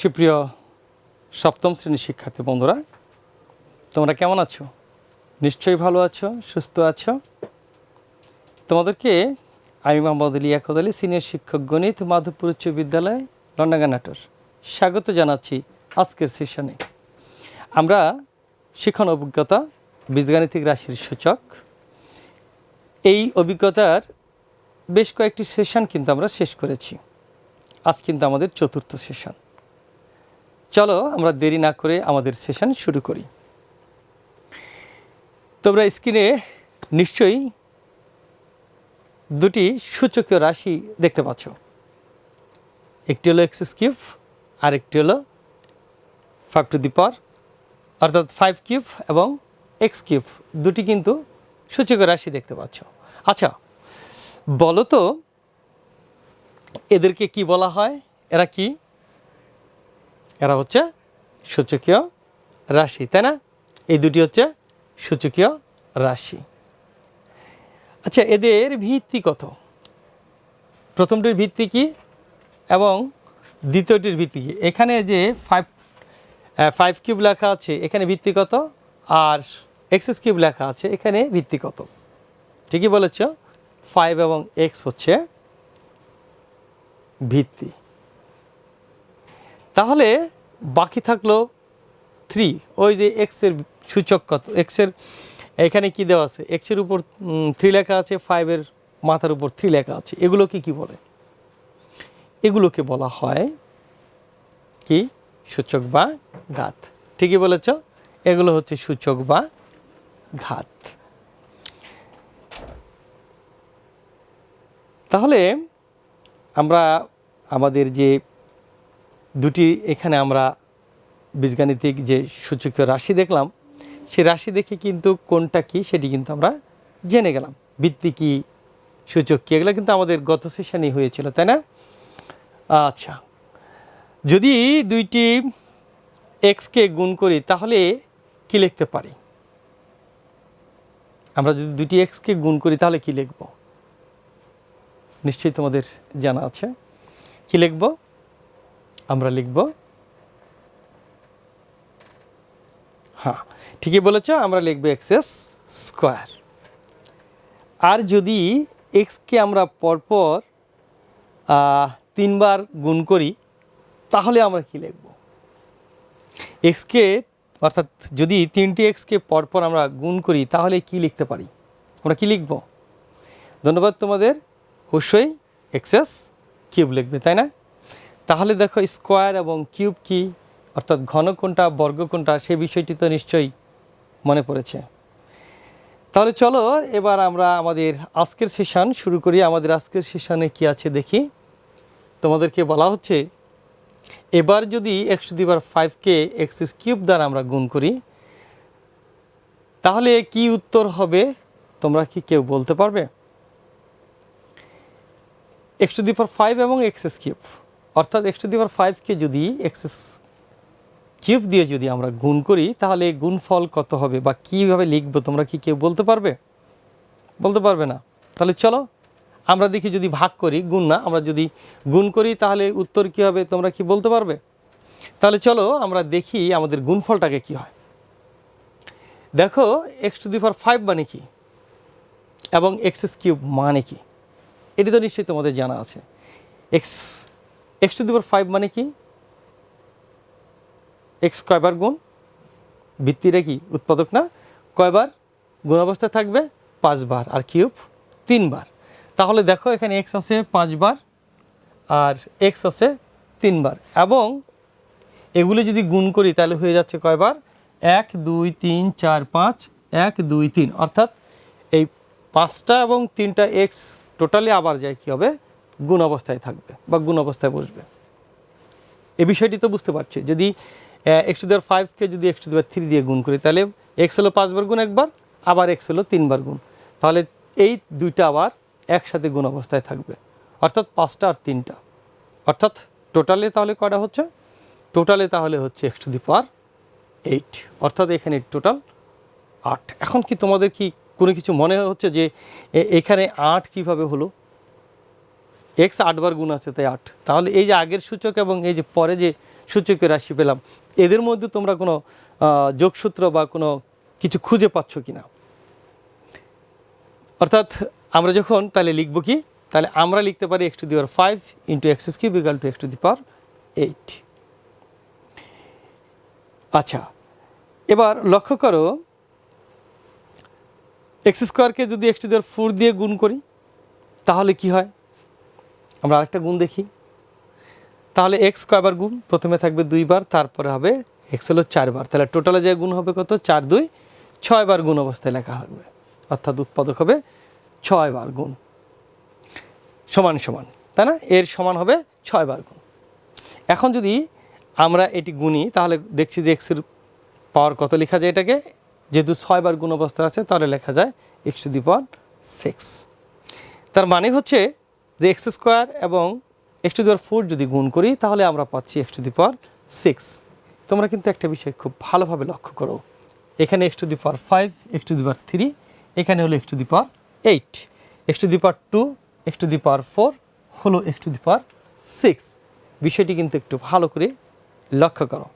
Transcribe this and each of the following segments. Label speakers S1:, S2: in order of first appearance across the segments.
S1: সুপ্রিয় সপ্তম শ্রেণির শিক্ষার্থী বন্ধুরা, তোমরা কেমন আছো? নিশ্চয়ই ভালো আছো, সুস্থ আছো? তোমাদেরকে আমি মোহাম্মদ আলী ইয়াকুদ আলী, সিনিয়র শিক্ষক গণিত, মাধবপুর উচ্চ বিদ্যালয়, লন্ডাঙ্গানাটোর। স্বাগত জানাচ্ছি আজকের সেশনে। আমরা শিখন অভিজ্ঞতা, বীজগাণিতিক রাশির সূচক, এই অভিজ্ঞতার বেশ কয়েকটি সেশন কিন্তু আমরা শেষ করেছি। আজ কিন্তু আমাদের চতুর্থ সেশন। চলো আমরা দেরি না করে আমাদের সেশন শুরু করি। তোমরা স্ক্রিনে নিশ্চয়ই দুটি সূচকীয় রাশি দেখতে পাচ্ছ। একটি হলো এক্স কিউব আর একটি হলো ফাইভ টু দি পাওয়ার অর্থাৎ ফাইভ কিউব এবং এক্স কিউব দুটি কিন্তু সূচকীয় রাশি দেখতে পাচ্ছ। আচ্ছা বলো তো, এদেরকে কি বলা হয়? এরা কি? এরা হচ্ছে সূচকীয় রাশি, তাই না? এই দুটি হচ্ছে সূচকীয় রাশি। আচ্ছা এদের ভিত্তি কত? প্রথমটির ভিত্তি কি এবং দ্বিতীয়টির ভিত্তি কি? এখানে যে ফাইভ ফাইভ কিউব লেখা আছে, এখানে ভিত্তি কত? আর এক্সএস কিউব লেখা আছে, এখানে ভিত্তি কত? ঠিকই বলেছ? ফাইভ এবং এক্স হচ্ছে ভিত্তি। তাহলে বাকি থাকল থ্রি ওই যে এক্সের সূচক কত? এক্সের এখানে কি দেওয়া আছে? এক্সের উপর থ্রি লেখা আছে ফাইভের মাথার উপর থ্রি লেখা আছে। এগুলোকে কি বলে? এগুলোকে বলা হয় কি? সূচক বা ঘাত। ঠিকই বলেছ? এগুলো হচ্ছে সূচক বা ঘাত। তাহলে আমরা আমাদের যে দুটি এখানে আমরা বীজগাণিতিক যে সূচকীয় রাশি দেখলাম, সেই রাশি দেখে কিন্তু কোনটা কি সেটি কিন্তু আমরা জেনে গেলাম। ভিত্তি কী, সূচক কী, এগুলো কিন্তু আমাদের গত সেশনই হয়েছিল, তাই না? আচ্ছা যদি দুইটি এক্সকে গুণ করি তাহলে কি লিখতে পারি? আমরা যদি দুটি এক্সকে গুণ করি তাহলে কি লিখব? নিশ্চয়ই তোমাদের জানা আছে। কি লিখব? আমরা লিখব। হ্যাঁ ঠিকই বলেছ, আমরা লিখব এক্সএস স্কোয়ার আর যদি এক্সকে আমরা পরপর তিনবার গুণ করি, তাহলে আমরা কি লিখব? এক্সকে অর্থাৎ যদি তিনটি এক্সকে পরপর আমরা গুণ করি, তাহলে কি লিখতে পারি? আমরা কি লিখব? ধন্যবাদ তোমাদের, অবশ্যই এক্সেস কিউব লিখবে, তাই না? তাহলে দেখো স্কোয়ার এবং কিউব কি? অর্থাৎ ঘন কোনটা বর্গ কোনটা সে বিষয়টি তো নিশ্চয়ই মনে পড়েছে। তাহলে চলো এবার আমরা আমাদের আজকের সেশন শুরু করি। আমাদের আজকের সেশনে কি আছে দেখি। তোমাদেরকে বলা হচ্ছে, এবার যদি একশো দুইবার ফাইভকে এক্সিস কিউব দ্বারা আমরা গুণ করি, তাহলে কি উত্তর হবে? তোমরা কি কেউ বলতে পারবে? এক্স টু দি ফাইভ এবং এক্সএস কিউব। অর্থাৎ এক্স টু দি পাওয়ার ফাইভকে যদি এক্সএস কিউব দিয়ে যদি আমরা গুণ করি, তাহলে গুণফল কত হবে বা কীভাবে লিখব, তোমরা কি কেউ বলতে পারবে? বলতে পারবে না। তাহলে চলো, আমরা দেখি যদি ভাগ করি, গুণ না, আমরা যদি গুণ করি, তাহলে উত্তর কী হবে, তোমরা কি বলতে পারবে? তাহলে চলো, আমরা দেখি আমাদের গুণফলটাকে কি হয়। দেখো x to the power five মানে কি? এবং এক্সএস কিউব মানে কি? এটি তো নিশ্চয়ই তোমাদের জানা আছে। X x to the power five মানে কি? এক্স কয়বার গুণ? ভিত্তিটা কি উৎপাদক না? কয়বার? গুণ অবস্থায় থাকবে পাঁচবার আর কিউব তিনবার। তাহলে দেখো এখানে এক্স আছে পাঁচবার আর এক্স আছে তিনবার। এবং এগুলো যদি গুণ করি তাহলে হয়ে যাচ্ছে কয়বার? এক, দুই, তিন, চার, পাঁচ, এক, দুই, তিন। অর্থাৎ এই পাঁচটা এবং তিনটা এক্স টোটালি আবার যায় কী হবে? গুণ অবস্থায় থাকবে বা গুণ অবস্থায় বসবে। এই বিষয়টি তো বুঝতে পারছি। যদি এক্স টু দেওয়ার ফাইভকে যদি এক্স টু দেওয়ার থ্রি দিয়ে গুণ করি, তাহলে এক্স হলো পাঁচবার গুণ একবার আবার এক্স হলো তিনবার গুণ। তাহলে এই দুইটা আবার একসাথে গুণ অবস্থায় থাকবে। অর্থাৎ পাঁচটা আর তিনটা। অর্থাৎ টোটালে তাহলে কটা হচ্ছে? টোটালে তাহলে হচ্ছে x to the power eight অর্থাৎ এখানে টোটাল আট। এখন কি তোমাদের কি কোনো কিছু মনে হচ্ছে যে এখানে আট কীভাবে হলো? এক্স আটবার গুণ আছে, তাই আট। তাহলে এই যে আগের সূচক এবং এই যে পরে যে সূচকের রাশি পেলাম, এদের মধ্যে তোমরা কোনো যোগসূত্র বা কোনো কিছু খুঁজে পাচ্ছ কি না অর্থাৎ আমরা যখন তাহলে লিখব কি? তাহলে আমরা লিখতে পারি x to the power five into x cube equal to x to the power eight আচ্ছা এবার লক্ষ্য করো এক্স স্কোয়ারকে যদি x to the power four দিয়ে গুণ করি, তাহলে কি হয়? আমরা আরেকটা গুণ দেখি। তাহলে এক্স কয়বার গুণ? প্রথমে থাকবে দুইবার, তারপরে হবে এক্স হলো চারবার। তাহলে টোটালে যে গুণ হবে কত? চার, দুই, ছয়বার গুণ অবস্থায় লেখা হবে অর্থাৎ উৎপাদক হবে ছয়বার গুণ। সমান সমান, তাই না? এর সমান হবে ছয়বার গুণ। এখন যদি আমরা এটি গুণি তাহলে দেখছি যে এক্সের পাওয়ার কত লেখা যায় এটাকে? যেহেতু ছয়বার গুণ অবস্থা আছে, তাহলে লেখা যায় x to the power six তার মানে হচ্ছে যে এক্স স্কোয়ার এবং x to the power four যদি গুণ করি, তাহলে আমরা পাচ্ছি x to the power six. তোমরা কিন্তু একটা বিষয় খুব ভালোভাবে লক্ষ্য করো। এখানে x to the power five, x to the power three, এখানে হলো x to the power eight. X to the power two, x to the power four, হলো x to the power six. বিষয়টি কিন্তু একটু ভালো করে লক্ষ্য করো।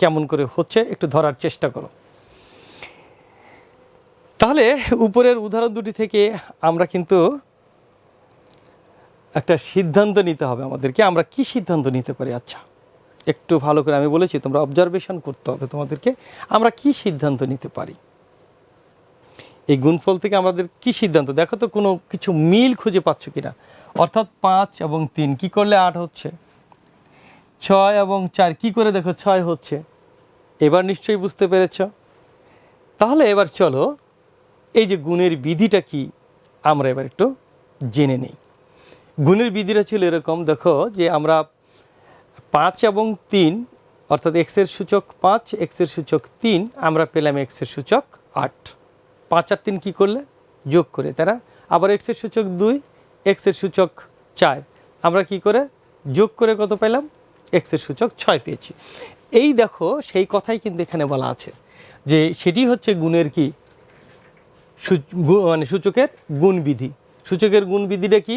S1: কেমন করে হচ্ছে একটু ধরার চেষ্টা করো। তাহলে উপরের উদাহরণ দুটি থেকে আমরা কিন্তু একটা সিদ্ধান্ত নিতে হবে আমাদেরকে। আমরা কি সিদ্ধান্ত নিতে পারি? আচ্ছা একটু ভালো করে আমি বলেছি, তোমরা অবজারভেশন করতে হবে তোমাদেরকে। আমরা কি সিদ্ধান্ত নিতে পারি? এই গুণফল থেকে আমাদের কি সিদ্ধান্ত? দেখো তো, কোনো কিছু মিল খুঁজে পাচ্ছ কিনা? অর্থাৎ পাঁচ এবং তিন, কি করলে আট হচ্ছে? ছয় এবং চার, কি করে দেখো ছয় হচ্ছে? এবার নিশ্চয়ই বুঝতে পেরেছ? তাহলে এবার চলো, এই যে গুণের বিধিটা কি? আমরা এবার একটু জেনে নেই। গুণের বিধিটা ছিল এরকম, দেখো যে আমরা পাঁচ এবং তিন, অর্থাৎ এক্সের সূচক পাঁচ এক্সের সূচক তিন, আমরা পেলাম এক্সের সূচক আট। পাঁচ আর তিন কী করলে? যোগ করে তারা আবার এক্সের সূচক দুই এক্সের সূচক চার। আমরা কি করে? যোগ করে কত পেলাম? এক্সের সূচক ছয় পেয়েছি। এই দেখো, সেই কথাই কিন্তু এখানে বলা আছে যে সেটি হচ্ছে গুণের কি? মানে সূচকের গুণবিধি। সূচকের গুণবিধিটা কি?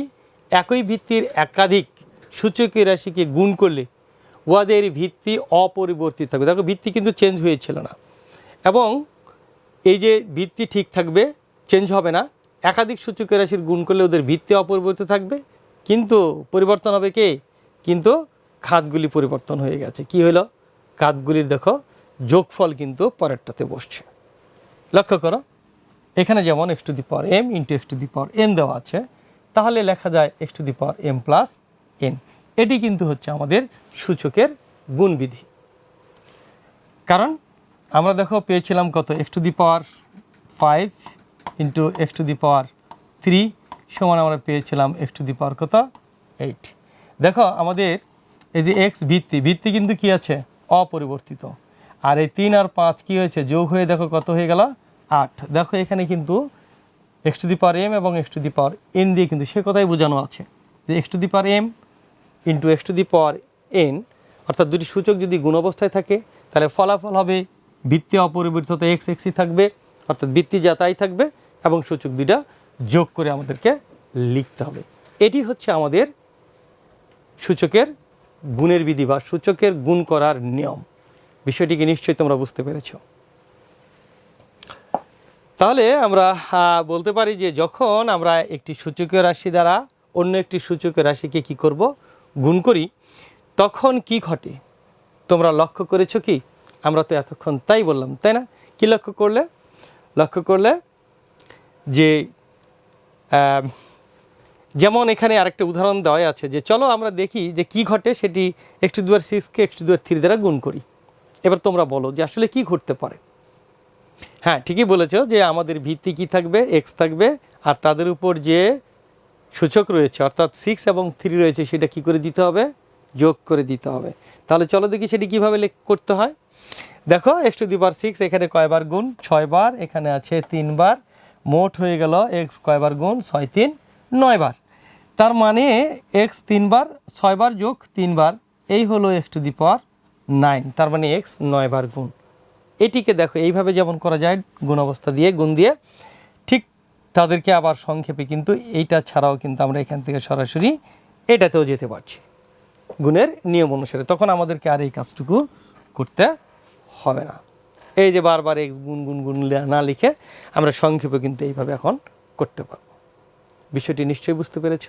S1: একই ভিত্তির একাধিক সূচকীয় রাশিকে গুণ করলে উহাদের ভিত্তি অপরিবর্তিত থাকবে। দেখো, ভিত্তি কিন্তু চেঞ্জ হয়েছিল না। এবং এই যে ভিত্তি ঠিক থাকবে চেঞ্জ হবে না। একাধিক সূচকীয় রাশির গুণ করলে ওদের ভিত্তি অপরিবর্তিত থাকবে। কিন্তু পরিবর্তন হবে কে? কিন্তু খাতগুলি পরিবর্তন হয়ে গেছে। কি হলো? খাতগুলির দেখো, যোগফল কিন্তু পরেরটাতে বসছে। লক্ষ্য করো, এখানে যেমন x to the power m into x to the power n দেওয়া আছে তাহলে লেখা যায় x to the power m plus n এটি কিন্তু হচ্ছে আমাদের সূচকের গুণবিধি। কারণ আমরা দেখো পেয়েছিলাম কত? X to the power five into x to the power three সমান আমরা পেয়েছিলাম এক্স টু দি পাওয়ার কত? এইট দেখো আমাদের এই যে এক্স ভিত্তি ভিত্তি কিন্তু কি আছে? অপরিবর্তিত। আর এই তিন আর পাঁচ কি হয়েছে? যোগ হয়ে দেখো কত হয়ে গেল? আট। দেখো এখানে কিন্তু x to the power m এবং x to the power n দিয়ে কিন্তু সে কথাই বোঝানো আছে। যে x to the power m into x to the power n অর্থাৎ দুটি সূচক যদি গুণ অবস্থায় থাকে, তাহলে ফলাফল হবে ভিত্তি অপরিবর্তিত এক্স এক্সই থাকবে, অর্থাৎ ভিত্তি যা তাই থাকবে এবং সূচক দুইটা যোগ করে আমাদেরকে লিখতে হবে। এটি হচ্ছে আমাদের সূচকের গুণের বিধি বা সূচকের গুণ করার নিয়ম। বিষয়টিকে নিশ্চয়ই তোমরা বুঝতে পেরেছ। তাহলে আমরা বলতে পারি যে যখন আমরা একটি সূচকীয় রাশি দ্বারা অন্য একটি সূচকীয় রাশিকে কি করব? গুণ করি, তখন কি ঘটে? তোমরা লক্ষ্য করেছ কি? আমরা তো এতক্ষণ তাই বললাম, তাই না? কি লক্ষ্য করলে? লক্ষ্য করলে যে যেমন এখানে আরেকটা উদাহরণ দেওয়া আছে যে, চলো আমরা দেখি যে কি ঘটে সেটি এক্স টু দুয়ার সিক্সকে এক্স টু দুয়ার থ্রি দ্বারা গুণ করি। এবার তোমরা বলো যে আসলে কি ঘটতে পারে। হ্যাঁ ঠিকই বলেছ যে আমাদের ভিত্তি কি থাকবে? এক্স থাকবে। আর তাদের উপর যে সূচক রয়েছে, অর্থাৎ সিক্স এবং থ্রি রয়েছে, সেটা কি করে দিতে হবে? যোগ করে দিতে হবে। তাহলে চলো দেখি সেটি কীভাবে লেখ, করতে হয়। দেখো x to the power six এখানে কয়বার গুণ? ছয়বার এখানে আছে তিনবার মোট হয়ে গেল এক্স কয়বার গুণ? ছয় তিন নয়বার তার মানে এক্স তিনবার ছয়বার যোগ তিনবার এই হলো x to the power nine তার মানে এক্স নয়বার গুণ। এটিকে দেখো, এইভাবে যেমন করা যায়, গুণ অবস্থা দিয়ে, গুণ দিয়ে, ঠিক তাদেরকে আবার সংক্ষেপে কিন্তু এইটা ছাড়াও কিন্তু আমরা এখান থেকে সরাসরি এটাতেও যেতে পারছি। গুণের নিয়ম অনুসারে। তখন আমাদেরকে আর এই কাজটুকু করতে হবে না। এই যে বারবার এক্স গুণ গুণ গুণ না লিখে আমরা সংক্ষেপে কিন্তু এইভাবে এখন করতে পারব। বিষয়টি নিশ্চয়ই বুঝতে পেরেছ?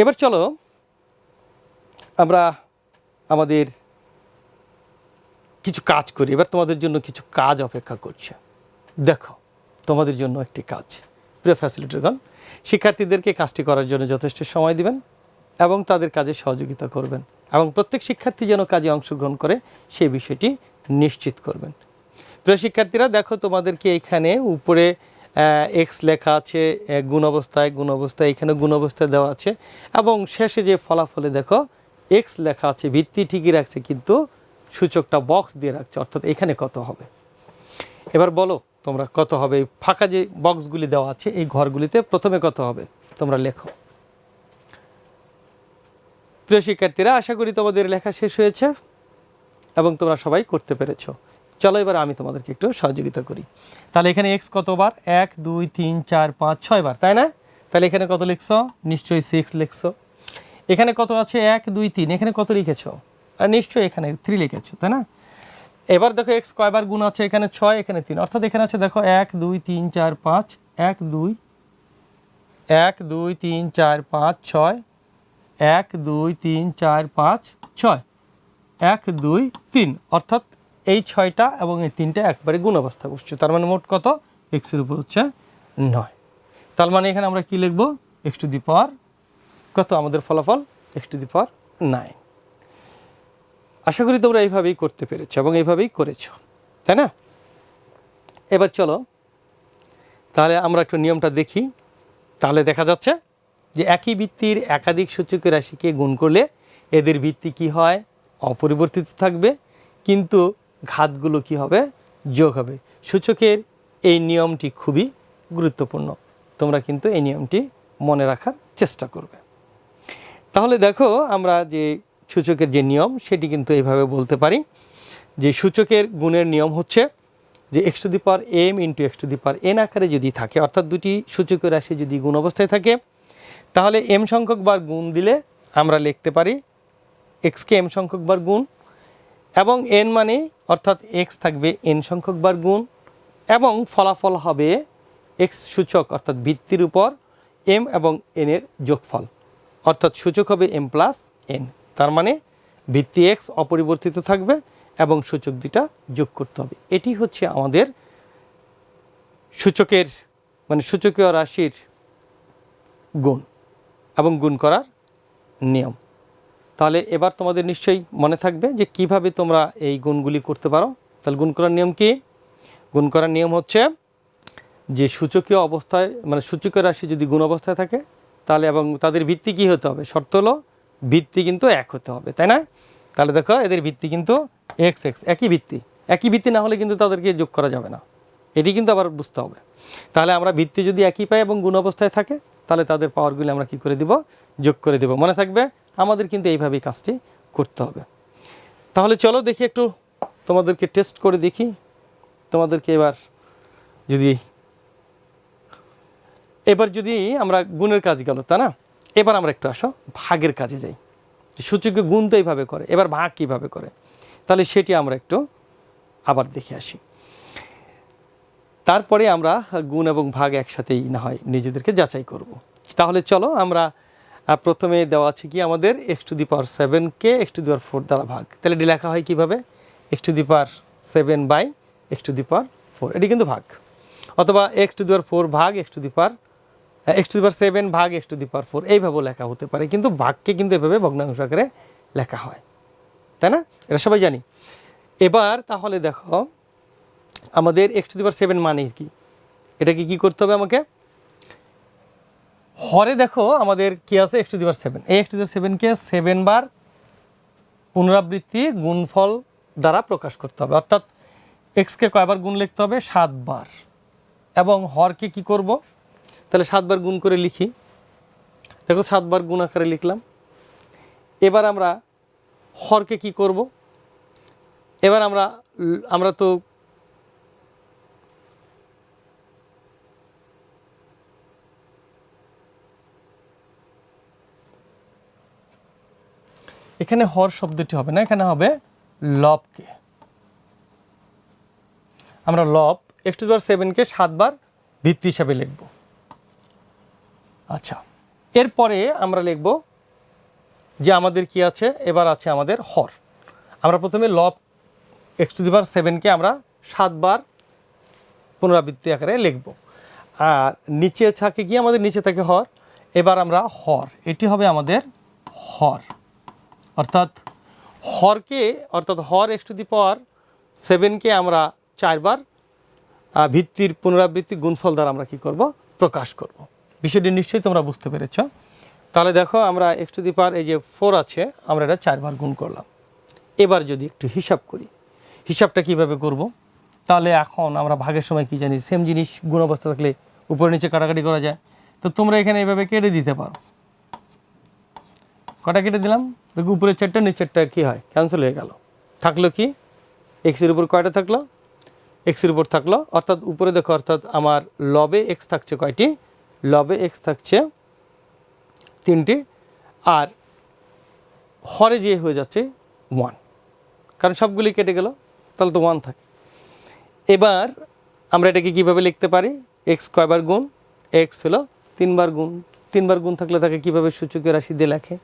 S1: এবার চলো, আমরা আমাদের কিছু কাজ করি, এবার তোমাদের জন্য কিছু কাজ অপেক্ষা করছে। দেখো, তোমাদের জন্য একটি কাজ। প্রিয় ফ্যাসিলিটিগণ শিক্ষার্থীদেরকে কাজটি করার জন্য যথেষ্ট সময় দিবেন এবং তাদের কাজে সহযোগিতা করবেন এবং প্রত্যেক শিক্ষার্থী যেন কাজে অংশগ্রহণ করে সেই বিষয়টি নিশ্চিত করবেন। প্রিয় শিক্ষার্থীরা, দেখো তোমাদেরকে এখানে উপরে এক্স লেখা আছে গুণ অবস্থায় গুণ অবস্থায় এখানে গুণ অবস্থায় দেওয়া আছে এবং শেষে যে ফলাফলে দেখো এক্স লেখা আছে, ভিত্তি ঠিকই রাখছে কিন্তু সূচকটা বক্স দিয়ে রাখছে, অর্থাৎ এখানে কত হবে? এবার বলো তোমরা কত হবে? ফাঁকা যে বক্সগুলি দেওয়া আছে, এই ঘরগুলিতে প্রথমে কত হবে? তোমরা লেখো। প্রিয় শিক্ষার্থীরা, আশা করি তোমাদের লেখা শেষ হয়েছে এবং তোমরা সবাই করতে পেরেছ। চলো এবার আমি তোমাদেরকে একটু সহযোগিতা করি। তাহলে এখানে এক্স কতবার? এক, দুই, তিন, চার, পাঁচ, ছয় বার, তাই না? তাহলে এখানে কত লিখছো? নিশ্চয়ই সিক্স লিখছো। এখানে কত আছে? এক, দুই, তিন। এখানে কত লিখেছো? নিশ্চয়ই এখানে থ্রি লিখেছো, তাই না? এবার দেখো এক্স কয়বার গুণ আছে? এখানে ছয়, এখানে তিন। অর্থাৎ এখানে আছে, দেখো এক, দুই, তিন, চার, পাঁচ, এক, দুই এক, দুই, তিন, চার, পাঁচ, ছয়, এক, দুই, তিন, চার, পাঁচ, ছয়, এক, দুই, তিন। অর্থাৎ এই ছয়টা এবং এই তিনটা একবারে গুণ অবস্থা বসছে। তার মানে মোট কত? এক্সের উপর হচ্ছে নয়। তার মানে এখানে আমরা কি লিখব? এক্স টু দি পাওয়ার কত? আমাদের ফলাফল x to the power nine আশা করি তোমরা এইভাবেই করতে পেরেছ এবং এইভাবেই করেছ, তাই না? এবার চলো, তাহলে আমরা একটু নিয়মটা দেখি। তাহলে দেখা যাচ্ছে যে একই ভিত্তির একাধিক সূচকের রাশিকে গুণ করলে এদের ভিত্তি কি হয়? অপরিবর্তিত থাকবে, কিন্তু ঘাতগুলো কি হবে? যোগ হবে। সূচকের এই নিয়মটি খুবই গুরুত্বপূর্ণ। তোমরা কিন্তু এই নিয়মটি মনে রাখার চেষ্টা করবে। তাহলে দেখো, আমরা যে সূচকের যে নিয়ম, সেটি কিন্তু এইভাবে বলতে পারি যে সূচকের গুণের নিয়ম হচ্ছে যে x to the power m into x to the power n আকারে যদি থাকে, অর্থাৎ দুটি সূচকের রাশি যদি গুণ অবস্থায় থাকে, তাহলে এম সংখ্যক বার গুণ দিলে আমরা লিখতে পারি এক্সকে এম সংখ্যক বার গুণ এবং এন মানে অর্থাৎ এক্স থাকবে এন সংখ্যক বার গুণ এবং ফলাফল হবে এক্স সূচক, অর্থাৎ ভিত্তির উপর এম এবং এনের যোগফল। অর্থাৎ সূচক হবে এম প্লাস এন তার মানে ভিত্তি এক্স অপরিবর্তিত থাকবে এবং সূচক দুটা যোগ করতে হবে। এটি হচ্ছে আমাদের সূচকের মানে সূচকীয় রাশির গুণ এবং গুণ করার নিয়ম। তাহলে এবার তোমাদের নিশ্চয়ই মনে থাকবে যে কীভাবে তোমরা এই গুণগুলি করতে পারো। তাহলে গুণ করার নিয়ম কি? গুণ করার নিয়ম হচ্ছে যে সূচকীয় অবস্থায় মানে সূচকীয় রাশি যদি গুণ অবস্থায় থাকে, তাহলে এবং তাদের ভিত্তি কী হতে হবে? শর্ত হলো ভিত্তি কিন্তু এক হতে হবে, তাই না? তাহলে দেখো এদের ভিত্তি কিন্তু এক্স এক্স একই ভিত্তি। একই ভিত্তি না হলে কিন্তু তাদেরকে যোগ করা যাবে না। এটি কিন্তু আবার বুঝতে হবে। তাহলে আমরা ভিত্তি যদি একই পাই এবং গুণ অবস্থায় থাকে, তাহলে তাদের পাওয়ারগুলি আমরা কি করে দিব? যোগ করে দেব। মনে থাকবে আমাদের কিন্তু এইভাবেই কাজটি করতে হবে। তাহলে চলো দেখি একটু তোমাদেরকে টেস্ট করে দেখি। তোমাদেরকে এবার যদি এবার যদি আমরা গুণের কাজ গেল তা না? এবার আমরা একটু আসো ভাগের কাজে যাই। সূচকে গুণ তো এইভাবে করে, এবার ভাগ কীভাবে করে? তাহলে সেটি আমরা একটু আবার দেখে আসি। তারপরে আমরা গুণ এবং ভাগ একসাথেই না হয় নিজেদেরকে যাচাই করব। তাহলে চলো আমরা প্রথমে দেওয়া আছে কি আমাদের x to the power সেভেনকে x to the power four দ্বারা ভাগ। তাহলে এটি লেখা হয় কীভাবে? X to the power seven by x to the power four এটি কিন্তু ভাগ। অথবা x to the power four ভাগ x to the power x to the power seven ভাগ x to the power four এইভাবেও লেখা হতে পারে। কিন্তু ভাগকে কিন্তু এভাবে ভগ্নাংশ আকারে লেখা হয়। তাই না? এটা সবাই জানি। এবার তাহলে দেখো, আমাদের x to the power seven মানে কি? এটাকে কি করতে হবে আমাকে? হরে দেখো, আমাদের কি আছে? X to the power seven এই এক্স টু দি সেভেনকে সেভেন বার পুনরাবৃত্তি গুণফল দ্বারা প্রকাশ করতে হবে। অর্থাৎ এক্সকে কয়বার গুণ লিখতে হবে? সাতবার এবং হরকে কি করব? তাহলে সাতবার গুণ করে লিখি। দেখো সাতবার গুণ আকারে লিখলাম। এবার আমরা হরকে কি করব? এবার আমরা আমরা তো এখানে হর শব্দটি হবে না, এখানে হবে লবকে। আমরা লব এক্স টু পাওয়ার সেভেনকে সাতবার ভিত্তি হিসাবে লিখব। আচ্ছা এরপরে আমরা লিখব যে আমাদের কি আছে? এবার আছে আমাদের হর। আমরা প্রথমে লব এক্স টু দি পাওয়ার সেভেনকে আমরা সাতবার পুনরাবৃত্তি আকারে লিখব। আর নিচে থাকে কি? আমাদের নিচে থাকে হর। এবার আমরা হর, এটি হবে আমাদের হর। অর্থাৎ হরকে, অর্থাৎ হর এক্স টু দি পাওয়ার সেভেনকে আমরা চারবার ভিত্তির পুনরাবৃত্তি গুণফল দ্বারা আমরা কি করব? প্রকাশ করব। বিষয়টি নিশ্চয়ই তোমরা বুঝতে পেরেছ। তাহলে দেখো, আমরা এক্স টু দি পাওয়ার এই যে ফোর আছে, আমরা এটা চারবার গুণ করলাম। এবার যদি একটু হিসাব করি, হিসাবটা কীভাবে করব? তাহলে এখন আমরা ভাগের সময় কি জানি সেম জিনিস, গুণ অবস্থা থাকলে উপরে নিচে কাটাকাটি করা যায়। তো তোমরা এখানে এভাবে কেটে দিতে পারো। কটা কেটে দিলাম? দেখো, উপরের চারটা, নিচেরটা কী হয়? ক্যান্সেল হয়ে গেল। থাকল কি? এক্সের উপর কয়টা থাকল? এক্সের উপর থাকল, অর্থাৎ উপরে দেখো, অর্থাৎ আমার লবে এক্স থাকছে কয়টি? লবে এক্স থাকছে তিনটি আর হরে যে হয়ে যাচ্ছে ওয়ান কারণ সবগুলি কেটে গেল, তাহলে তো ওয়ান থাকে। এবার আমরা এটাকে কীভাবে লিখতে পারি? এক্স কয়বার গুণ? এক্স হলো তিনবার গুণ। তিনবার গুণ থাকলে তাকে কীভাবে সূচকীয় রাশি দিয়ে লেখে?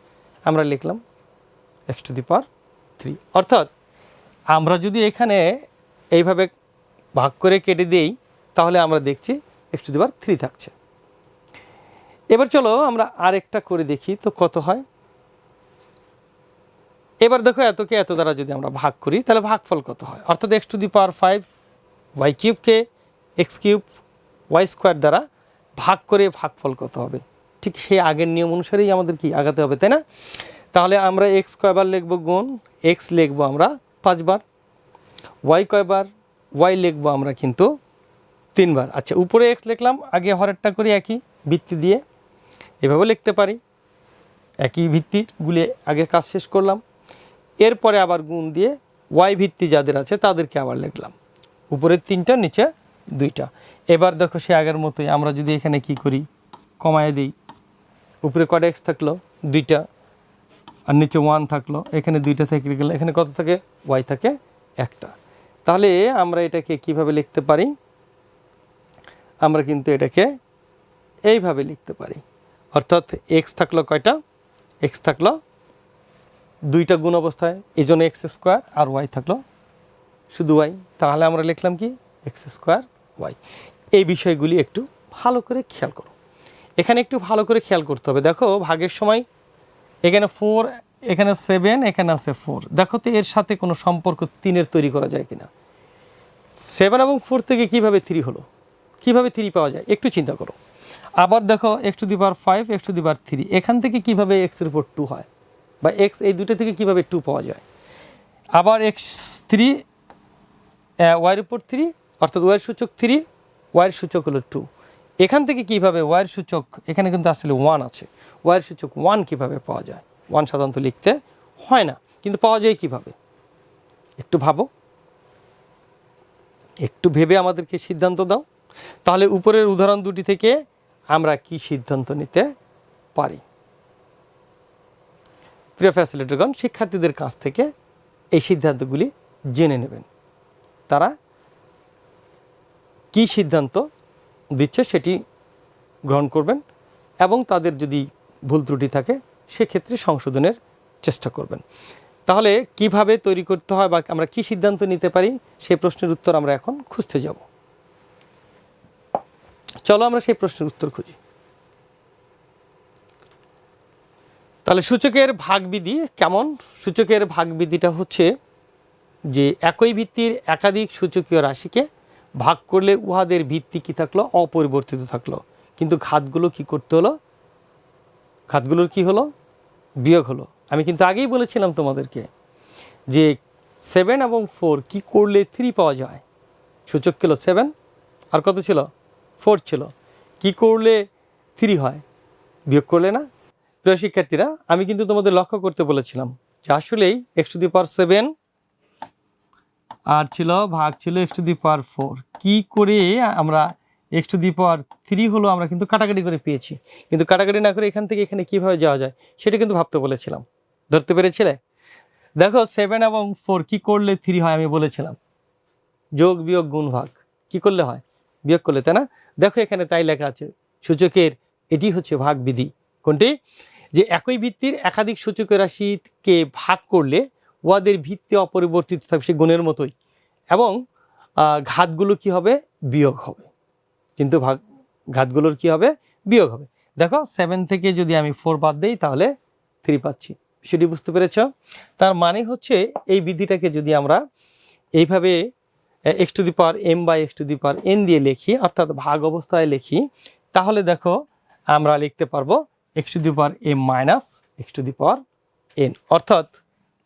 S1: আমরা লিখলাম x to the power three অর্থাৎ আমরা যদি এখানে এইভাবে ভাগ করে কেটে দিই, তাহলে আমরা দেখছি x to the power three থাকছে। এবার চলো আমরা আরেকটা করে দেখি তো কত হয়। এবার দেখো এতকে এত দ্বারা যদি আমরা ভাগ করি, তাহলে ভাগফল কত হয়? অর্থাৎ x to the power five y কিউবকে x cube y square দ্বারা ভাগ করে ভাগফল কত হবে? ঠিক সেই আগের নিয়ম অনুসারেই আমাদের কি আগাতে হবে, তাই না? তাহলে আমরা এক্স কয়বার লিখব গুণ? এক্স লিখব আমরা পাঁচবার। ওয়াই কয়বার? ওয়াই লিখব আমরা কিন্তু তিনবার। আচ্ছা উপরে এক্স লিখলাম, আগে হরেরটা করি একই, বৃত্তি দিয়ে। এভাবে লিখতে পারি। একই ভিত্তির গুলে আগে কাজ শেষ করলাম। এরপরে আবার গুণ দিয়ে ওয়াই ভিত্তি যাদের আছে তাদেরকে আবার লিখলাম। উপরের তিনটা, নিচে দুইটা। এবার দেখো সে আগের মতোই আমরা যদি এখানে কি করি? কমায় দিই। উপরে কটা এক্স থাকল? দুইটা। আর নিচে ওয়ান থাকল। এখানে দুইটা থেকে গেলে এখানে কত থাকে? ওয়াই থাকে একটা। তাহলে আমরা এটাকে কীভাবে লিখতে পারি? আমরা কিন্তু এটাকে এইভাবে লিখতে পারি। অর্থাৎ এক্স থাকল কয়টা? এক্স থাকল দুইটা গুণ অবস্থায়, এই জন্য এক্স স্কোয়ার আর ওয়াই থাকল শুধু ওয়াই তাহলে আমরা লিখলাম কি? এক্স স্কোয়ার ওয়াই এই বিষয়গুলি একটু ভালো করে খেয়াল করো। এখানে একটু ভালো করে খেয়াল করতে হবে। দেখো, ভাগের সময় এখানে ফোর এখানে সেভেন এখানে আছে ফোর দেখো তো এর সাথে কোনো সম্পর্ক তিনের তৈরি করা যায় কিনা। সেভেন এবং ফোর থেকে কীভাবে থ্রি হলো? কীভাবে থ্রি পাওয়া যায়? একটু চিন্তা করো। আবার দেখো x to the power five x to the power three এখান থেকে কীভাবে এক্সের উপর টু হয়? বা এক্স এই দুটো থেকে কীভাবে টু পাওয়া যায়? আবার এক্স থ্রি ওয়াইয়ের উপর থ্রি অর্থাৎ ওয়াইয়ের সূচক থ্রি ওয়াইয়ের সূচক হলো টু এখান থেকে কীভাবে ওয়াইয়ের সূচক, এখানে কিন্তু আসলে ওয়ান আছে। ওয়াইয়ের সূচক ওয়ান কীভাবে পাওয়া যায়? ওয়ান সাধারণত লিখতে হয় না। কিন্তু পাওয়া যায় কীভাবে? একটু ভাবো। একটু ভেবে আমাদেরকে সিদ্ধান্ত দাও। তাহলে উপরের উদাহরণ দুটি থেকে আমরা কি সিদ্ধান্ত নিতে পারি? প্রিয় ফ্যাসিলিটিগণ শিক্ষার্থীদের কাছ থেকে এই সিদ্ধান্তগুলি জেনে নেবেন। তারা কি সিদ্ধান্ত দিচ্ছে সেটি গ্রহণ করবেন এবং তাদের যদি ভুল ত্রুটি থাকে, সেক্ষেত্রে সংশোধনের চেষ্টা করবেন। তাহলে কীভাবে তৈরি করতে হয় বা আমরা কি সিদ্ধান্ত নিতে পারি সেই প্রশ্নের উত্তর আমরা এখন খুঁজতে যাব। চলো আমরা সেই প্রশ্নের উত্তর খুঁজি। তাহলে সূচকের ভাগবিধি কেমন? সূচকের ভাগবিধিটা হচ্ছে যে একই ভিত্তির একাধিক সূচকীয় রাশিকে ভাগ করলে উহাদের ভিত্তি কি থাকল? অপরিবর্তিত থাকল। কিন্তু ঘাতগুলো কি করতে হলো? ঘাতগুলোর কি হলো? বিয়োগ হলো। আমি কিন্তু আগেই বলেছিলাম তোমাদেরকে যে সেভেন এবং ফোর কি করলে থ্রি পাওয়া যায়? সূচক ছিল সেভেন আর কত ছিল? ফোর ছিল। কি করলে থ্রি হয়? বিয়োগ করলে না? প্রিয় শিক্ষার্থীরা, আমি কিন্তু তোমাদের লক্ষ্য করতে বলেছিলাম যে আসলেই x to the power seven আর ছিল, ভাগ ছিল x to the power four কী করে আমরা x to the power three হলো আমরা কিন্তু কাটাকাটি করে পেয়েছি। কিন্তু কাটাকাটি না করে এখান থেকে এখানে কীভাবে যাওয়া যায়, সেটা কিন্তু ভাবতে বলেছিলাম। ধরতে পেরেছিলে? দেখো সেভেন এবং ফোর কী করলে থ্রি হয় আমি বলেছিলাম। যোগ, বিয়োগ, গুণ, ভাগ। কী করলে হয়? বিয়োগ করলে, তাই না? দেখো এখানে তাই লেখা আছে, সূচকের এটি হচ্ছে ভাগ বিধি কোনটি? যে একই ভিত্তির একাধিক সূচকের রাশিকে ভাগ করলে উহাদের ভিত্তি অপরিবর্তিত থাকবে, সে গুণের মতোই। এবং ঘাতগুলো কি হবে? বিয়োগ হবে। কিন্তু ভাগ, ঘাতগুলোর কি হবে? বিয়োগ হবে। দেখো সেভেন থেকে যদি আমি ফোর বাদ দিই, তাহলে থ্রি পাচ্ছি। সেটি বুঝতে পেরেছ? তার মানে হচ্ছে, এই বিধিটাকে যদি আমরা এইভাবে x to the power m by x to the power n দিয়ে লিখি, অর্থাৎ ভাগ অবস্থায় লিখি, তাহলে দেখো আমরা লিখতে পারব x to the power m minus x to the power n অর্থাৎ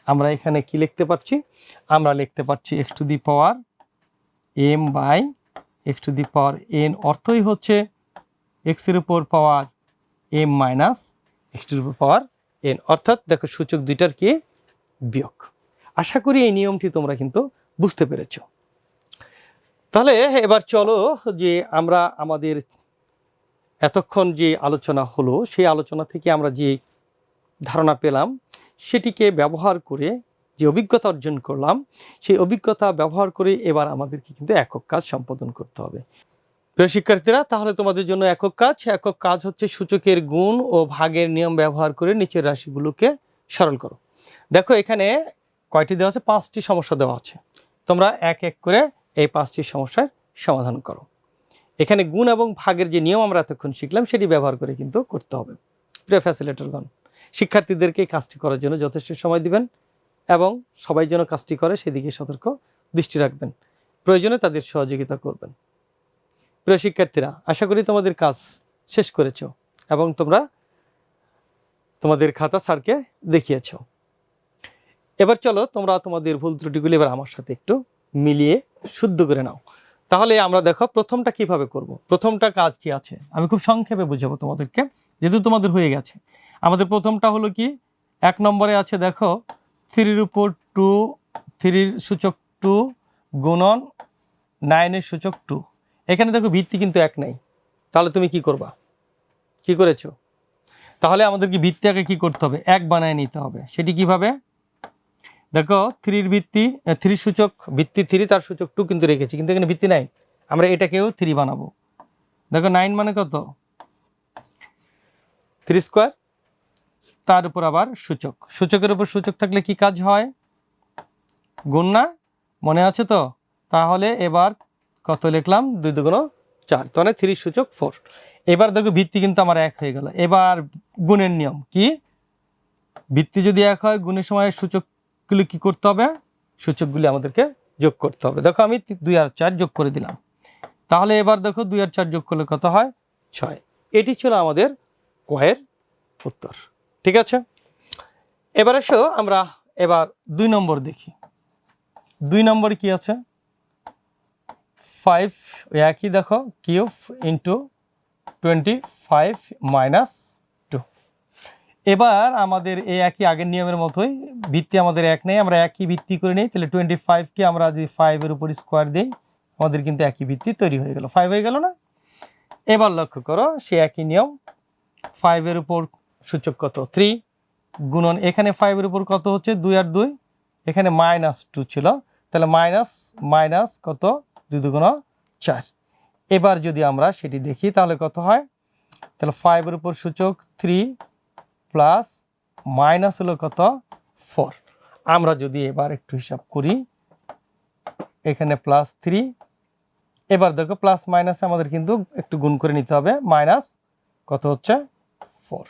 S1: আমরা এখানে কি লিখতে পারছি? আমরা লিখতে পারছি x to the power m by x to the power n অর্থই হচ্ছে এক্সের উপর power m minus x to the power n অর্থাৎ দেখো সূচক দুইটার কি? বিয়োগ। আশা করি এই নিয়মটি তোমরা কিন্তু বুঝতে পেরেছ। তাহলে এবার চলো যে আমরা আমাদের এতক্ষণ যে আলোচনা হলো, সেই আলোচনা থেকে আমরা যে ধারণা পেলাম, সেটিকে ব্যবহার করে যে অভিজ্ঞতা অর্জন করলাম, সেই অভিজ্ঞতা ব্যবহার করে এবার আমাদেরকে কিন্তু একক কাজ সম্পাদন করতে হবে। প্রিয় শিক্ষার্থীরা, তাহলে তোমাদের জন্য একক কাজ। একক কাজ হচ্ছে সূচকের গুণ ও ভাগের নিয়ম ব্যবহার করে নিচের রাশিগুলোকে সরল করো। দেখো এখানে কয়টি দেওয়া আছে? পাঁচটি সমস্যা দেওয়া আছে। তোমরা এক এক করে এই পাঁচটি সমস্যার সমাধান করো। এখানে গুণ এবং ভাগের যে নিয়ম আমরা এতক্ষণ শিখলাম, সেটি ব্যবহার করে কিন্তু করতে হবে। প্রিয় ফ্যাসিলেটরগণ শিক্ষার্থীদেরকে কাজটি করার জন্য যথেষ্ট সময় দিবেন এবং সবাই যেন কাজটি করে, সেদিকে সতর্ক দৃষ্টি রাখবেন। প্রয়োজনে তাদের সহযোগিতা করবেন। প্রিয় শিক্ষার্থীরা, আশা করি তোমাদের কাজ শেষ করেছ এবং তোমরা তোমাদের খাতা স্যারকে দেখিয়েছ। এবার চলো তোমরা তোমাদের ভুল ত্রুটিগুলি এবার আমার সাথে একটু মিলিয়ে শুদ্ধ করে নাও। তাহলে আমরা দেখো প্রথমটা কীভাবে করব। প্রথমটা কাজ কি আছে? আমি খুব সংক্ষেপে বুঝাবো তোমাদেরকে, যেহেতু তোমাদের হয়ে গেছে। আমাদের প্রথমটা হলো কি? এক নম্বরে আছে দেখো থ্রির উপর টু থ্রির সূচক টু গুণন নাইনের সূচক টু এখানে দেখো ভিত্তি কিন্তু এক নাই। তাহলে তুমি কি করবা? কি করেছ? তাহলে আমাদেরকে ভিত্তি আগে কী করতে হবে? এক বানায় নিতে হবে। সেটি কীভাবে? দেখো, থ্রির ভিত্তি থ্রি সূচক, ভিত্তি থ্রি, তার সূচক টু কিন্তু রেখেছি, কিন্তু এখানে ভিত্তি নাই। আমরা এটাকেও থ্রি বানাবো। দেখো, নাইন মানে কত? থ্রি স্কোয়ার, তার উপর আবার সূচক। সূচকের উপর সূচক থাকলে কি কাজ হয়? গুণ না? মনে আছে তো? তাহলে এবার কত লিখলাম? দুই দুগুণ চার। তাহলে থ্রি সূচক ফোর। এবার দেখো, ভিত্তি কিন্তু আমার এক হয়ে গেল। এবার গুণের নিয়ম কি? ভিত্তি যদি এক হয়, গুণের সময় সূচকগুলি কি করতে হবে? সূচকগুলি আমাদেরকে যোগ করতে হবে। দেখো আমি দুই আর চার যোগ করে দিলাম। তাহলে এবার দেখো দুই আর চার যোগ করলে কত হয়? ছয়। এটি ছিল আমাদের কয়ের উত্তর। ঠিক আছে? এবার এসো আমরা এবার দুই নম্বর দেখি। দুই নম্বর কি আছে? ফাইভ একই দেখো cube into twenty five minus এবার আমাদের এই একই আগের নিয়মের মতোই, ভিত্তি আমাদের এক নেই, আমরা একই ভিত্তি করে নিই, তাহলে টোয়েন্টি ফাইভকে আমরা যদি ফাইভের উপর স্কোয়ার দিই, আমাদের কিন্তু একই ভিত্তি তৈরি হয়ে গেল। ফাইভ হয়ে গেল না? এবার লক্ষ্য করো, সে একই নিয়ম ফাইভের উপর সূচক কত? থ্রি গুণন, এখানে ফাইভের উপর কত হচ্ছে? দুই আর দুই, এখানে মাইনাস টু ছিল, তাহলে মাইনাস মাইনাস কত? দুই দুগুণ চার। এবার যদি আমরা সেটি দেখি, তাহলে কত হয়? তাহলে ফাইভের উপর সূচক থ্রি প্লাস মাইনাস হলো কত? ফোর। আমরা যদি এবার একটু হিসাব করি, এখানে প্লাস থ্রি, এবার দেখো প্লাস মাইনাসে আমাদের কিন্তু একটু গুণ করে নিতে হবে, মাইনাস কত হচ্ছে? ফোর।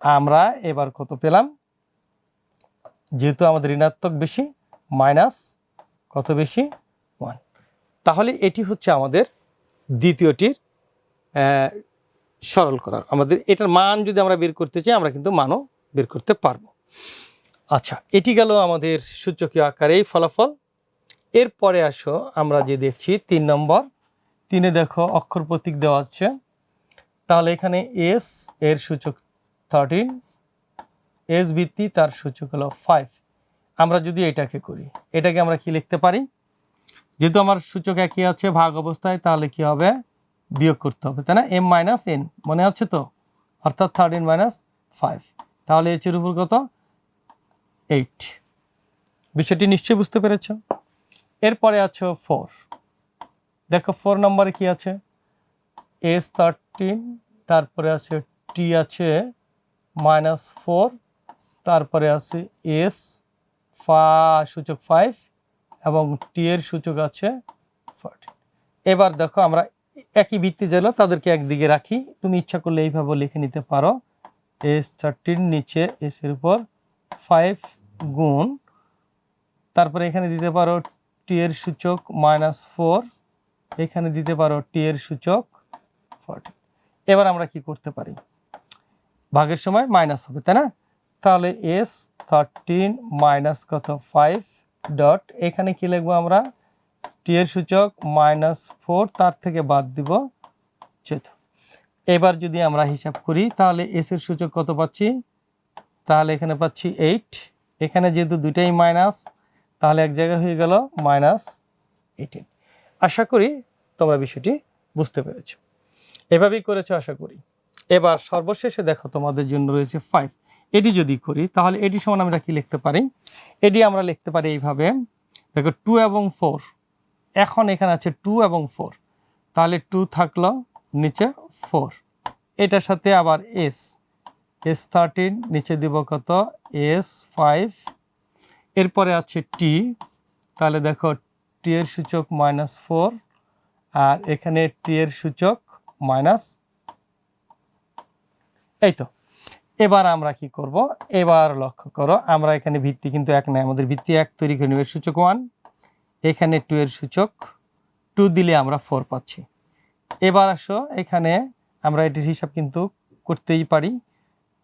S1: আমরা এবার কত পেলাম? যেহেতু আমাদের ঋণাত্মক বেশি, মাইনাস কত বেশি? ওয়ান। তাহলে এটি হচ্ছে আমাদের দ্বিতীয়টির সরল করা। আমাদের এটার মান যদি আমরা বের করতে চাই, আমরা কিন্তু মানও বের করতে পারব। আচ্ছা এটি গেল আমাদের সূচকীয় আকারে এই ফলাফল। এরপরে আসো, আমরা যে দেখছি তিন নম্বর। তিনে দেখো, অক্ষর প্রতীক দেওয়া আছে। তাহলে এখানে এস এর সূচক থার্টিন এস ভিত্তি তার সূচক হলো ফাইভ আমরা যদি এটাকে করি, এটাকে আমরা কি লিখতে পারি? যেহেতু আমার সূচক একই আছে ভাগ অবস্থায়, তাহলে কি হবে? বিয়োগ করতে হবে, তাই না? এম মাইনাস এন মনে আছে তো? অর্থাৎ থার্টিন মাইনাস ফাইভ তাহলে এইচ এর উপর কত? এইট বিষয়টি নিশ্চয়ই বুঝতে পেরেছ? এরপরে আছে ফোর দেখো ফোর নম্বরে কি আছে? এস থার্টিন তারপরে আছে টি আছে মাইনাস ফোর তারপরে আছে এস ফা সূচক ফাইভ এবং টি এর সূচক আছে ফোরটিন এবার দেখো আমরা একই ভিত্তি যেগুলো তাদেরকে একদিকে রাখি। তুমি ইচ্ছা করলে এইভাবে লিখে নিতে পারো। এস থার্টিন নিচে এস এর উপর ফাইভ গুণ। তারপরে এখানে দিতে পারো টি এর সূচক মাইনাস ফোর এখানে দিতে পারো টি এর সূচক ফোরটি এবার আমরা কি করতে পারি? ভাগের সময় মাইনাস হবে, তাই না? তাহলে এস থার্টিন মাইনাস কত? ফাইভ ডট এখানে কি লিখব আমরা? টি এর সূচক মাইনাস ফোর তার থেকে বাদ দিব চোদ্দ। এবার যদি আমরা হিসাব করি, তাহলে এস এর সূচক কত পাচ্ছি? তাহলে এখানে পাচ্ছি এইট এখানে যেহেতু দুইটাই মাইনাস তাহলে এক জায়গায় হয়ে গেল মাইনাস এইটিন আশা করি তোমরা বিষয়টি বুঝতে পেরেছ। এভাবেই করেছ আশা করি। এবার সর্বশেষে দেখো তোমাদের জন্য রয়েছে ফাইভ এটি যদি করি, তাহলে এটি সমান আমরা কি লিখতে পারি? এটি আমরা লিখতে পারি এইভাবে, দেখো টু এবং ফোর এখন এখানে আছে টু এবং ফোর তাহলে টু থাকল নিচে ফোর এটার সাথে আবার এস এস থার্টিন নিচে দিব কত? এস ফাইভ এরপরে আছে টি তাহলে দেখো টি এর সূচক মাইনাস ফোর আর এখানে টি এর সূচক মাইনাস এই তো। এবার আমরা কি করব? এবার লক্ষ্য করো, আমরা এখানে ভিত্তি কিন্তু এক নয় আমাদের ভিত্তি এক, তৈরি করে নেব সূচক ওয়ান এখানে টু এর সূচক টু দিলে আমরা ফোর পাচ্ছি। এবার আসো, এখানে আমরা এটির হিসাব কিন্তু করতেই পারি।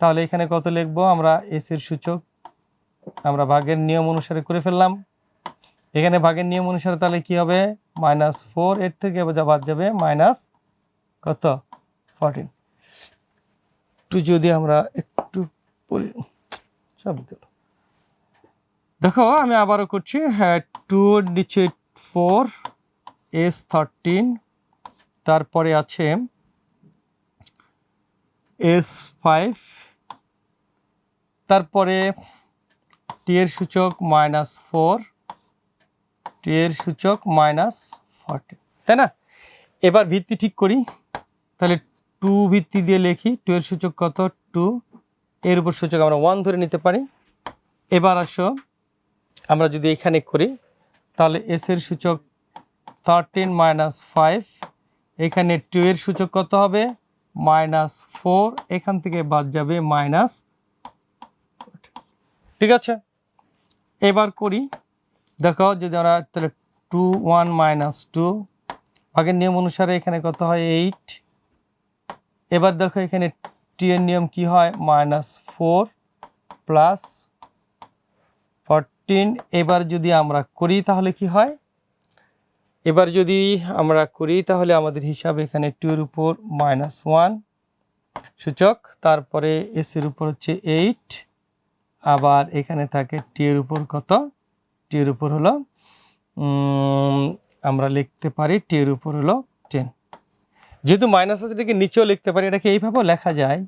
S1: তাহলে এখানে কত লিখব? আমরা এস এর সূচক, আমরা ভাগের নিয়ম অনুসারে করে ফেললাম। এখানে ভাগের নিয়ম অনুসারে তাহলে কি হবে? মাইনাস ফোর এর থেকে যা বাদ যাবে মাইনাস কত? ফোরটিন একটু যদি আমরা একটু সব গেল। দেখো, আমি আবারও করছি হ্যাঁ টু নিচে ফোর এস থার্টিন তারপরে আছে এস ফাইভ তারপরে টি এর সূচক মাইনাস ফোর টি এর সূচক মাইনাস ফর্টি তাই না? এবার ভিত্তি ঠিক করি, তাহলে টু ভিত্তি দিয়ে লিখি টু এর সূচক কত? টু এর উপর সূচক আমরা ওয়ান ধরে নিতে পারি। এবার আসো আমরা যদি এখানে করি, তাহলে এস এর সূচক থার্টিন মাইনাস ফাইভ এখানে টু এর সূচক কত হবে? মাইনাস ফোর এখান থেকে বাদ যাবে মাইনাস ঠিক আছে? এবার করি, দেখো যদি আমরা তাহলে টু ওয়ান মাইনাস টু আগের নিয়ম অনুসারে এখানে কত হয়? এইট এবার দেখো এখানে টি এর নিয়ম কি হয়? মাইনাস ফোর প্লাস ফরটিন এবার যদি আমরা করি তাহলে কি হয়? এবার যদি আমরা করি তাহলে আমাদের হিসাব এখানে টু এর উপর মাইনাস ওয়ান সূচক, তারপরে এস এর উপর হচ্ছে এইট আবার এখানে থাকে টি এর উপর কত? টি এর উপর হলো আমরা লিখতে পারি টি এর উপর হলো টেন যেহেতু মাইনাস আছে, এটাকে নিচেও লিখতে পারি, এটাকে এইভাবেও লেখা যায়।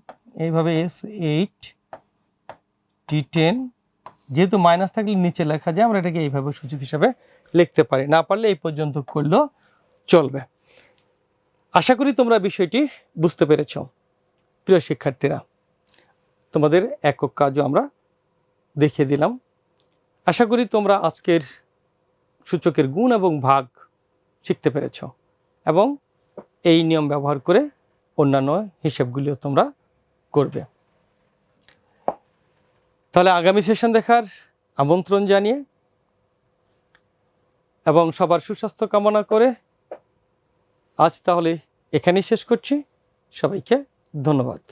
S1: এইভাবে এস এইট টি টেন যেহেতু মাইনাস থাকলে নিচে লেখা যায়, আমরা এটাকে এইভাবে সূচক হিসাবে লিখতে পারি। না পারলে এই পর্যন্ত করলেও চলবে। আশা করি তোমরা বিষয়টি বুঝতে পেরেছ, প্রিয় শিক্ষার্থীরা। তোমাদের একক কাজও আমরা দেখিয়ে দিলাম। আশা করি তোমরা আজকের সূচকের গুণ এবং ভাগ শিখতে পেরেছ এবং এই নিয়ম ব্যবহার করে অন্যান্য হিসেবগুলিও তোমরা করবে। তাহলে আগামী সেশন দেখার আমন্ত্রণ জানিয়ে এবং সবার সুস্বাস্থ্য কামনা করে আজ তাহলে এখানেই শেষ করছি। সবাইকে ধন্যবাদ।